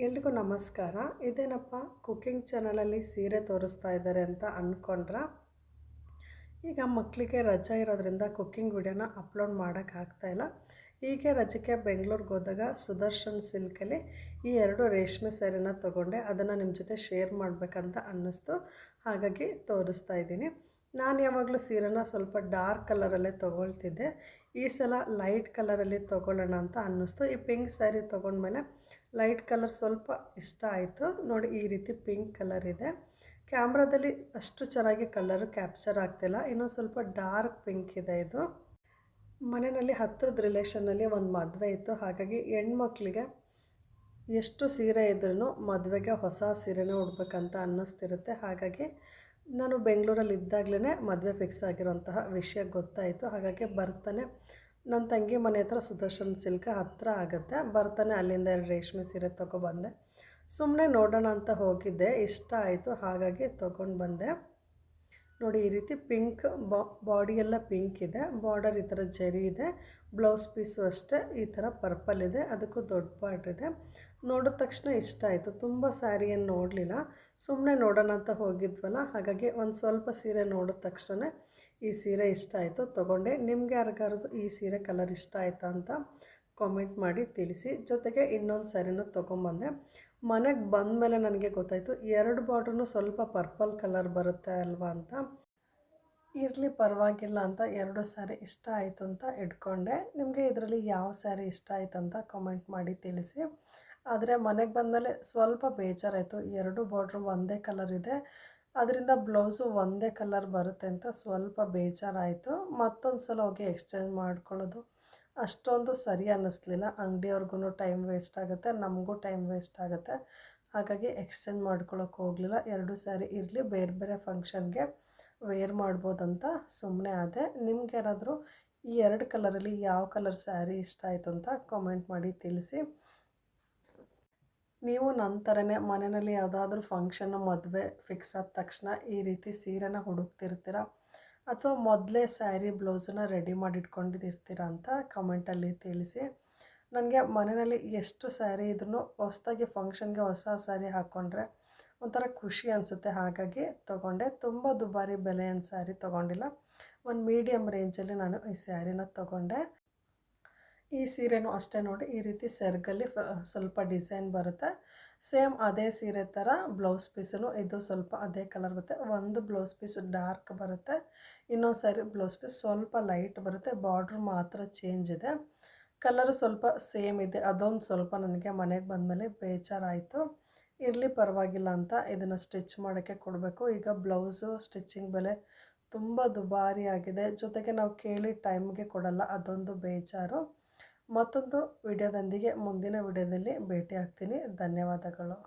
ಎಲ್ರಿಗೂ ನಮಸ್ಕಾರ. ಇದೇನಪ್ಪ? ಕುಕ್ಕಿಂಗ್ ಚಾನಲಲ್ಲಿ ಸೀರೆ ತೋರಿಸ್ತಾ ಇದ್ದಾರೆ ಅಂತ ಅಂದ್ಕೊಂಡ್ರ ಈಗ ಮಕ್ಕಳಿಗೆ ರಜೆ ಇರೋದ್ರಿಂದ ಕುಕ್ಕಿಂಗ್ ವಿಡಿಯೋನ ಅಪ್ಲೋಡ್ ಮಾಡೋಕ್ಕಾಗ್ತಾಯಿಲ್ಲ ಹೀಗೆ ರಜಕ್ಕೆ ಬೆಂಗಳೂರಿಗೆ ಹೋದಾಗ ಸುದರ್ಶನ್ ಸಿಲ್ಕಲ್ಲಿ ಈ ಎರಡು ರೇಷ್ಮೆ ಸೀರೆನ ತೊಗೊಂಡೆ. ಅದನ್ನು ನಿಮ್ಮ ಜೊತೆ ಶೇರ್ ಮಾಡಬೇಕಂತ ಅನ್ನಿಸ್ತು. ಹಾಗಾಗಿ ತೋರಿಸ್ತಾ ಇದ್ದೀನಿ. ನಾನು ಯಾವಾಗಲೂ ಸೀರೆನ ಸ್ವಲ್ಪ ಡಾರ್ಕ್ ಕಲರಲ್ಲೇ ತೊಗೊಳ್ತಿದ್ದೆ. ಈ ಸಲ ಲೈಟ್ ಕಲರಲ್ಲಿ ತೊಗೊಳ್ಳೋಣ ಅಂತ ಅನ್ನಿಸ್ತು. ಈ ಪಿಂಕ್ ಸ್ಯಾರಿ ತೊಗೊಂಡ್ಮೇಲೆ ಲೈಟ್ ಕಲರ್ ಸ್ವಲ್ಪ ಇಷ್ಟ ಆಯಿತು. ನೋಡಿ, ಈ ರೀತಿ ಪಿಂಕ್ ಕಲರ್ ಇದೆ. ಕ್ಯಾಮ್ರಾದಲ್ಲಿ ಅಷ್ಟು ಚೆನ್ನಾಗಿ ಕಲರು ಕ್ಯಾಪ್ಚರ್ ಆಗ್ತಿಲ್ಲ. ಇನ್ನೂ ಸ್ವಲ್ಪ ಡಾರ್ಕ್ ಪಿಂಕ್ ಇದೆ ಇದು. ಮನೆಯಲ್ಲಿ ಹತ್ತಿರದ ರಿಲೇಷನ್ನಲ್ಲಿ ಒಂದು ಮದುವೆ ಇತ್ತು. ಹಾಗಾಗಿ ಹೆಣ್ಮಕ್ಳಿಗೆ ಎಷ್ಟು ಸೀರೆ ಇದ್ರೂ ಮದುವೆಗೆ ಹೊಸ ಸೀರೆನೇ ಉಡ್ಬೇಕಂತ ಅನ್ನಿಸ್ತಿರುತ್ತೆ. ಹಾಗಾಗಿ ನಾನು ಬೆಂಗಳೂರಲ್ಲಿ ಇದ್ದಾಗಲೇ ಮದುವೆ ಫಿಕ್ಸ್ ಆಗಿರೋಂತಹ ವಿಷಯ ಗೊತ್ತಾಯಿತು. ಹಾಗಾಗಿ ಬರ್ತಾನೆ. ನನ್ನ ತಂಗಿ ಮನೆ ಹತ್ರ ಸುದರ್ಶನ್ ಸಿಲ್ಕ್ ಹತ್ತಿರ ಆಗುತ್ತೆ. ಬರ್ತಾನೆ, ಅಲ್ಲಿಂದ ಎರಡು ರೇಷ್ಮೆ ಸೀರೆ ತೊಗೊಬಂದೆ. ಸುಮ್ಮನೆ ನೋಡೋಣ ಅಂತ ಹೋಗಿದ್ದೆ. ಇಷ್ಟ ಆಯಿತು. ಹಾಗಾಗಿ ತೊಗೊಂಡು ಬಂದೆ. ನೋಡಿ, ಈ ರೀತಿ ಪಿಂಕ್ ಬಾಡಿ ಎಲ್ಲ ಪಿಂಕ್ ಇದೆ. ಬಾರ್ಡರ್ ಈ ಥರ ಜರಿ ಇದೆ. ಬ್ಲೌಸ್ ಪೀಸು ಅಷ್ಟೇ, ಈ ಥರ ಪರ್ಪಲ್ ಇದೆ. ಅದಕ್ಕೂ ದೊಡ್ಡ ಪಾರ್ಟ್ ಇದೆ. ನೋಡಿದ ತಕ್ಷಣ ಇಷ್ಟ ಆಯಿತು. ತುಂಬ ಸ್ಯಾರಿಯನ್ನು ನೋಡಲಿಲ್ಲ. ಸುಮ್ಮನೆ ನೋಡೋಣ ಅಂತ ಹೋಗಿದ್ವಲ್ಲ, ಹಾಗಾಗಿ ಒಂದು ಸ್ವಲ್ಪ ಸೀರೆ ನೋಡಿದ ತಕ್ಷಣ ಈ ಸೀರೆ ಇಷ್ಟ ಆಯಿತು. ತೊಗೊಂಡೆ. ನಿಮಗೆ ಯಾರಿಗಾರದು ಈ ಸೀರೆ ಕಲರ್ ಇಷ್ಟ ಆಯಿತಾ ಅಂತ ಕಾಮೆಂಟ್ ಮಾಡಿ ತಿಳಿಸಿ. ಜೊತೆಗೆ ಇನ್ನೊಂದು ಸ್ಯಾರಿನೂ ತೊಗೊಂಬಂದೆ. ಮನೆಗೆ ಬಂದಮೇಲೆ ನನಗೆ ಗೊತ್ತಾಯಿತು, ಎರಡು ಬಾರ್ಡ್ರೂ ಸ್ವಲ್ಪ ಪರ್ಪಲ್ ಕಲರ್ ಬರುತ್ತೆ ಅಲ್ವಾ ಅಂತ. ಇರಲಿ ಪರವಾಗಿಲ್ಲ ಅಂತ ಎರಡು ಸ್ಯಾರಿ ಇಷ್ಟ ಆಯಿತು ಅಂತ ಇಟ್ಕೊಂಡೆ. ನಿಮಗೆ ಇದರಲ್ಲಿ ಯಾವ ಸ್ಯಾರಿ ಇಷ್ಟ ಆಯ್ತು ಅಂತ ಕಾಮೆಂಟ್ ಮಾಡಿ ತಿಳಿಸಿ. ಆದರೆ ಮನೆಗೆ ಬಂದಮೇಲೆ ಸ್ವಲ್ಪ ಬೇಜಾರಾಯಿತು. ಎರಡು ಬಾರ್ಡ್ರು ಒಂದೇ ಕಲರ್ ಇದೆ. ಅದರಿಂದ ಬ್ಲೌಸು ಒಂದೇ ಕಲರ್ ಬರುತ್ತೆ ಅಂತ ಸ್ವಲ್ಪ ಬೇಜಾರಾಯಿತು. ಮತ್ತೊಂದು ಸಲ ಹೋಗಿ ಎಕ್ಸ್ಚೇಂಜ್ ಮಾಡ್ಕೊಳ್ಳೋದು. ಅಷ್ಟೊಂದು ಸರಿ ಅನ್ನಿಸ್ಲಿಲ್ಲ. ಅಂಗಡಿಯವ್ರಿಗೂ ಟೈಮ್ ವೇಸ್ಟ್ ಆಗುತ್ತೆ, ನಮಗೂ ಟೈಮ್ ವೇಸ್ಟ್ ಆಗುತ್ತೆ. ಹಾಗಾಗಿ ಎಕ್ಸ್ಚೇಂಜ್ ಮಾಡ್ಕೊಳ್ಳೋಕೆ ಹೋಗಲಿಲ್ಲ. ಎರಡು ಸ್ಯಾರಿ ಇರಲಿ, ಬೇರೆ ಬೇರೆ ಫಂಕ್ಷನ್ಗೆ ವೇರ್ ಮಾಡ್ಬೋದಂತ ಸುಮ್ಮನೆ ಆದೆ. ನಿಮ್ಗೆ ಯಾರಾದರೂ ಈ ಎರಡು ಕಲರಲ್ಲಿ ಯಾವ ಕಲರ್ ಸ್ಯಾರಿ ಇಷ್ಟ ಆಯಿತು ಅಂತ ಕಾಮೆಂಟ್ ಮಾಡಿ ತಿಳಿಸಿ. ನೀವು ನನ್ನ ಥರನೇ ಮನೆಯಲ್ಲಿ ಯಾವುದಾದ್ರೂ ಫಂಕ್ಷನ್ನು ಮದುವೆ ಫಿಕ್ಸ್ ಆದ ತಕ್ಷಣ ಈ ರೀತಿ ಸೀರೆನ ಹುಡುಕ್ತಿರ್ತೀರ? ಅಥವಾ ಮೊದಲೇ ಸ್ಯಾರಿ ಬ್ಲೌಸನ್ನ ರೆಡಿ ಮಾಡಿ ಅಂತ ಕಮೆಂಟಲ್ಲಿ ತಿಳಿಸಿ. ನನಗೆ ಮನೆಯಲ್ಲಿ ಎಷ್ಟು ಸ್ಯಾರಿ ಇದ್ರೂ ಹೊಸದಾಗಿ ಫಂಕ್ಷನ್ಗೆ ಹೊಸ ಸ್ಯಾರಿ ಹಾಕ್ಕೊಂಡ್ರೆ ಒಂಥರ ಖುಷಿ ಅನಿಸುತ್ತೆ. ಹಾಗಾಗಿ ತೊಗೊಂಡೆ. ತುಂಬ ದುಬಾರಿ ಬೆಲೆಯ ಸ್ಯಾರಿ ತೊಗೊಂಡಿಲ್ಲ. ಒಂದು ಮೀಡಿಯಮ್ ರೇಂಜಲ್ಲಿ ನಾನು ಈ ಸ್ಯಾರಿನ ತೊಗೊಂಡೆ. ಈ ಸೀರೆನೂ ಅಷ್ಟೇ ನೋಡಿ, ಈ ರೀತಿ ಸೆರ್ಗಲ್ಲಿ ಸ್ವಲ್ಪ ಡಿಸೈನ್ ಬರುತ್ತೆ. ಸೇಮ್ ಅದೇ ಸೀರೆ ಥರ ಬ್ಲೌಸ್ ಪೀಸನು ಇದು ಸ್ವಲ್ಪ ಅದೇ ಕಲರ್ ಬರುತ್ತೆ. ಒಂದು ಬ್ಲೌಸ್ ಪೀಸ್ ಡಾರ್ಕ್ ಬರುತ್ತೆ, ಇನ್ನೊಂದು ಸಾರಿ ಬ್ಲೌಸ್ ಪೀಸ್ ಸ್ವಲ್ಪ ಲೈಟ್ ಬರುತ್ತೆ, ಬಾರ್ಡ್ರ್ ಮಾತ್ರ ಚೇಂಜ್ ಇದೆ. ಕಲರು ಸ್ವಲ್ಪ ಸೇಮ್ ಇದೆ, ಅದೊಂದು ಸ್ವಲ್ಪ ನನಗೆ ಮನೆಗೆ ಬಂದಮೇಲೆ ಬೇಜಾರಾಯಿತು. ಇರಲಿ ಪರವಾಗಿಲ್ಲ ಅಂತ ಇದನ್ನು ಸ್ಟಿಚ್ ಮಾಡೋಕ್ಕೆ ಕೊಡಬೇಕು. ಈಗ ಬ್ಲೌಸು ಸ್ಟಿಚ್ಚಿಂಗ್ ಬೆಲೆ ತುಂಬ ದುಬಾರಿ ಆಗಿದೆ. ಜೊತೆಗೆ ನಾವು ಕೇಳಿ ಟೈಮ್ಗೆ ಕೊಡಲ್ಲ, ಅದೊಂದು ಬೇಜಾರು. ಮತ್ತೊಂದು ವಿಡಿಯೋದೊಂದಿಗೆ ಮುಂದಿನ ವಿಡಿಯೋದಲ್ಲಿ ಭೇಟಿ ಆಗ್ತೀನಿ ಧನ್ಯವಾದಗಳು.